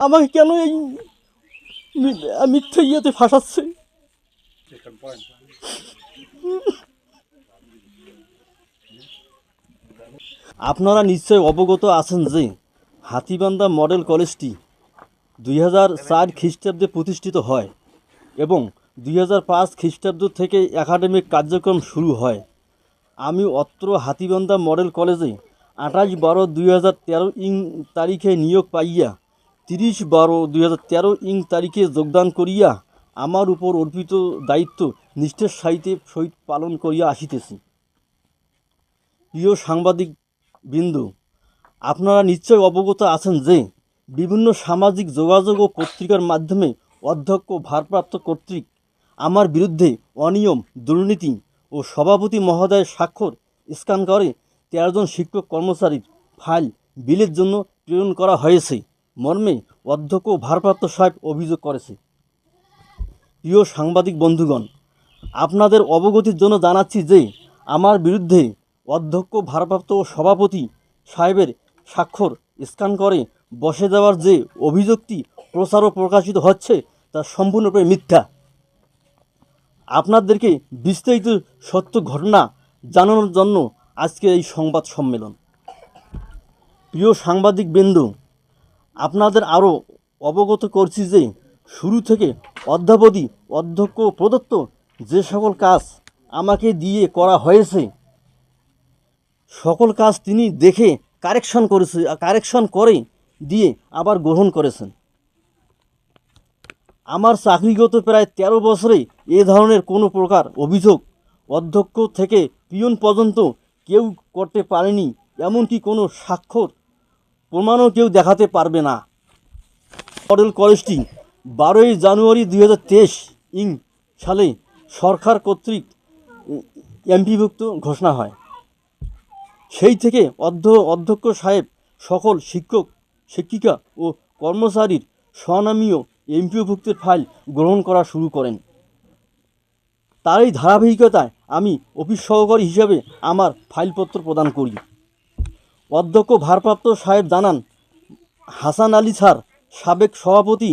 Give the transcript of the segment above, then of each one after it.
আমাকে কেন এই মিথ্যে ইয়েতে ফাঁসাচ্ছে? আপনারা নিশ্চয় অবগত আছেন যে হাতিবান্ধা মডেল কলেজটি দুই হাজার চার খ্রিস্টাব্দে প্রতিষ্ঠিত হয় এবং দুই হাজার পাঁচ খ্রিস্টাব্দ থেকে একাডেমিক কার্যক্রম শুরু হয়। আমি অত্র হাতিবান্ধা মডেল কলেজে আঠাশ বারো দুই হাজার তেরো ইং তারিখে নিয়োগ পাইয়া তিরিশ বারো দুই ইং তারিখে যোগদান করিয়া আমার উপর অর্পিত দায়িত্ব নিষ্ঠের সাহিত্যে সহিত পালন করিয়া আসিতেছি। প্রিয় সাংবাদিক বিন্দু, আপনারা নিশ্চয় অবগত আছেন যে বিভিন্ন সামাজিক যোগাযোগ ও পত্রিকার মাধ্যমে অধ্যক্ষ ভারপ্রাপ্ত কর্তৃক আমার বিরুদ্ধে অনিয়ম, দুর্নীতি ও সভাপতি মহোদয়ের স্বাক্ষর স্ক্যান করে তেরোজন শিক্ষক কর্মচারীর ফাইল, বিলের জন্য প্রেরণ করা হয়েছে। মর্মে অধ্যক্ষ ভারপ্রাপ্ত সাহেব অভিযোগ করেছে। প্রিয় সাংবাদিক বন্ধুগণ, আপনাদের অবগতির জন্য জানাচ্ছি যে আমার বিরুদ্ধে অধ্যক্ষ, ভারপ্রাপ্ত সভাপতি সাহেবের স্বাক্ষর স্ক্যান করে বসে দেওয়ার যে অভিযোগটি প্রচার ও প্রকাশিত হচ্ছে তা সম্পূর্ণরূপে মিথ্যা। আপনাদেরকে বিস্তারিত সত্য ঘটনা জানানোর জন্য আজকে এই সংবাদ সম্মেলন। প্রিয় সাংবাদিক বিন্দু আপনাদের আরও অবগত করছি যে শুরু থেকে অদ্যাবধি অধ্যক্ষ প্রদত্ত যে সকল কাজ আমাকে দিয়ে করা হয়েছে, সকল কাজ তিনি দেখে কারেকশন করেছে, কারেকশন করে দিয়ে আবার গ্রহণ করেছেন। আমার চাকরিগত প্রায় তেরো বছরে এ ধরনের কোনো প্রকার অভিযোগ অধ্যক্ষ থেকে পিয়ন পর্যন্ত কেউ করতে পারেনি, এমনকি কোনো স্বাক্ষর প্রমাণও কেউ দেখাতে পারবে না। মডেল কলেজটি বারোই জানুয়ারি দুই হাজার তেইশ ইং সালে সরকার কর্তৃক এমপিভুক্ত ঘোষণা হয়। সেই থেকে অধ্য অধ্যক্ষ সাহেব সকল শিক্ষক, শিক্ষিকা ও কর্মচারীর স্বনামীয় এমপিওভুক্তের ফাইল গ্রহণ করা শুরু করেন। তার এই ধারাবাহিকতায় আমি অফিস সহকারী হিসাবে আমার ফাইলপত্র প্রদান করি। অধ্যক্ষ ভারপ্রাপ্ত সাহেব জানান, হাসান আলী স্যার, সাবেক সভাপতি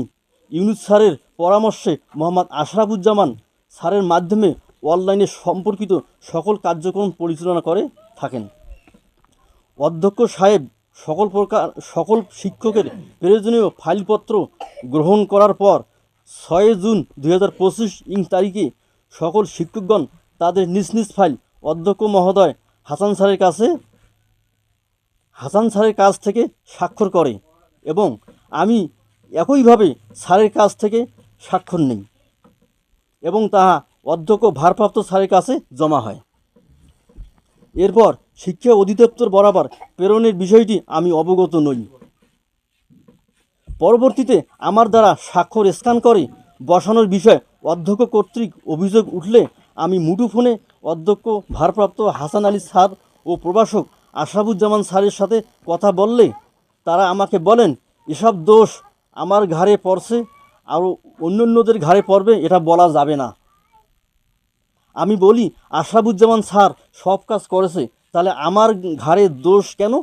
ইউনুস স্যারের পরামর্শে মোহাম্মদ আশরাফুজ্জামান স্যারের মাধ্যমে অনলাইনে সম্পর্কিত সকল কার্যক্রম পরিচালনা করে থাকেন। অধ্যক্ষ সাহেব সকল প্রকার, সকল শিক্ষকের প্রয়োজনীয় ফাইলপত্র গ্রহণ করার পর ছয় জুন দুই হাজার পঁচিশ ইং তারিখে সকল শিক্ষকগণ তাদের নিজ নিজ ফাইল অধ্যক্ষ মহোদয় হাসান স্যারের কাছে হাসান স্যারের কাছ থেকে স্বাক্ষর করে এবং আমি একইভাবে স্যারের কাছ থেকে স্বাক্ষর নেই এবং তাহা অধ্যক্ষ ভারপ্রাপ্ত স্যারের কাছে জমা হয়। এরপর শিক্ষা অধিদপ্তর বরাবর প্রেরণের বিষয়টি আমি অবগত নই। পরবর্তীতে আমার দ্বারা স্বাক্ষর স্ক্যান করে বসানোর বিষয়ে অধ্যক্ষ কর্তৃক অভিযোগ উঠলে আমি মুঠোফোনে অধ্যক্ষ ভারপ্রাপ্ত হাসান আলী স্যার ও প্রভাষক আশরাফুজ্জামান স্যারের সাথে কথা বললে তারা আমাকে বলেন, এসব দোষ আমার ঘাড়ে পড়ছে আরও অন্যান্যদের ঘাড়ে পড়বে, এটা বলা যাবে না। আমি বলি, আশরাফুজ্জামান স্যার সব কাজ করেছে, তাহলে আমার ঘাড়ে দোষ কেন?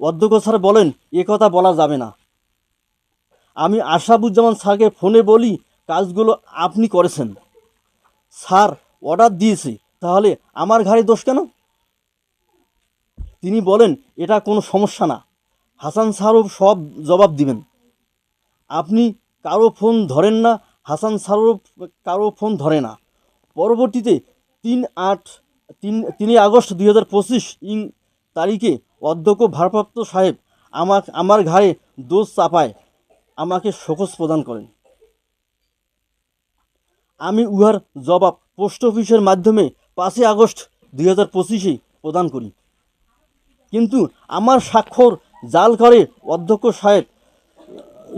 অধ্যক্ষ স্যার বলেন, এ কথা বলা যাবে না। আমি আশরাফুজ্জামান স্যারকে ফোনে বলি, কাজগুলো আপনি করেছেন। স্যার, অর্ডার দিয়েছে, তাহলে আমার ঘাড়ে দোষ কেন? তিনি বলেন, এটা কোনো সমস্যা না। হাসান স্যারও সব জবাব দিবেন। আপনি কারও ফোন ধরেন না, হাসান স্যারও কারও ফোন ধরে না। পরবর্তীতে তিন আট তিন তিনই আগস্ট দুই হাজার পঁচিশ ইং তারিখে অধ্যক্ষ ভারপ্রাপ্ত সাহেব আমার আমার ঘাড়ে দোষ চাপায়, আমাকে শোকজ প্রদান করেন। আমি উহার জবাব পোস্ট অফিসের মাধ্যমে পাঁচই আগস্ট দুই হাজার পঁচিশে প্রদান করি। কিন্তু আমার স্বাক্ষর জাল করে অধ্যক্ষ সাহেব,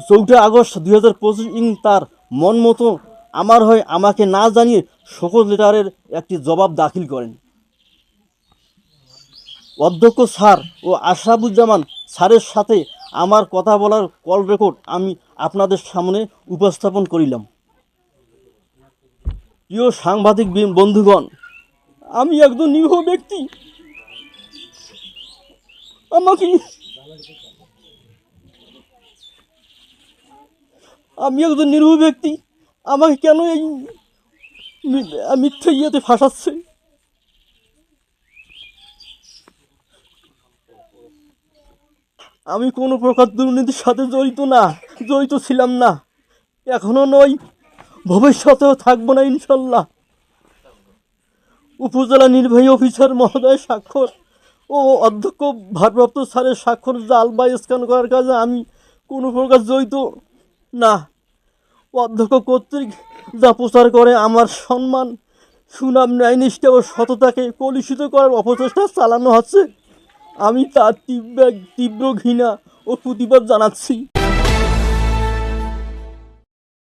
চৌঠা আগস্ট দুই হাজার পঁচিশ ইং তার মন মতো আমার হয়ে আমাকে না জানিয়ে শোকজ লেটারের একটি জবাব দাখিল করেন। অধ্যক্ষ স্যার ও আশরাফুজ্জামান স্যারের সাথে আমার কথা বলার কল রেকর্ড আমি আপনাদের সামনে উপস্থাপন করিলাম। প্রিয় সাংবাদিক বন্ধুগণ, আমি একজন নিরীহ ব্যক্তি। আমাকে আমি একজন নিরীহ ব্যক্তি, আমাকে কেন এই মিথ্যে ইয়েতে ফাঁসাচ্ছে? আমি কোনো প্রকার দুর্নীতির সাথে জড়িত না, জড়িত ছিলাম না। এখনও নই, ভবিষ্যতেও থাকব না ইনশাল্লাহ। উপজেলা নির্বাহী অফিসার মহোদয় স্বাক্ষর। ও অধ্যক্ষ, ভারপ্রাপ্ত স্যারের স্বাক্ষর জাল বা স্ক্যান করার কাজে আমি কোনো প্রকার জড়িত না। অধ্যক্ষ কর্তৃক যা প্রচার করে আমার সম্মান, সুনাম, ন্যায়নিষ্ঠা ও সততাকে কলুষিত করার অপচেষ্টা চালানো হচ্ছে, আমি তার তীব্র তীব্র ঘৃণা ও প্রতিবাদ জানাচ্ছি।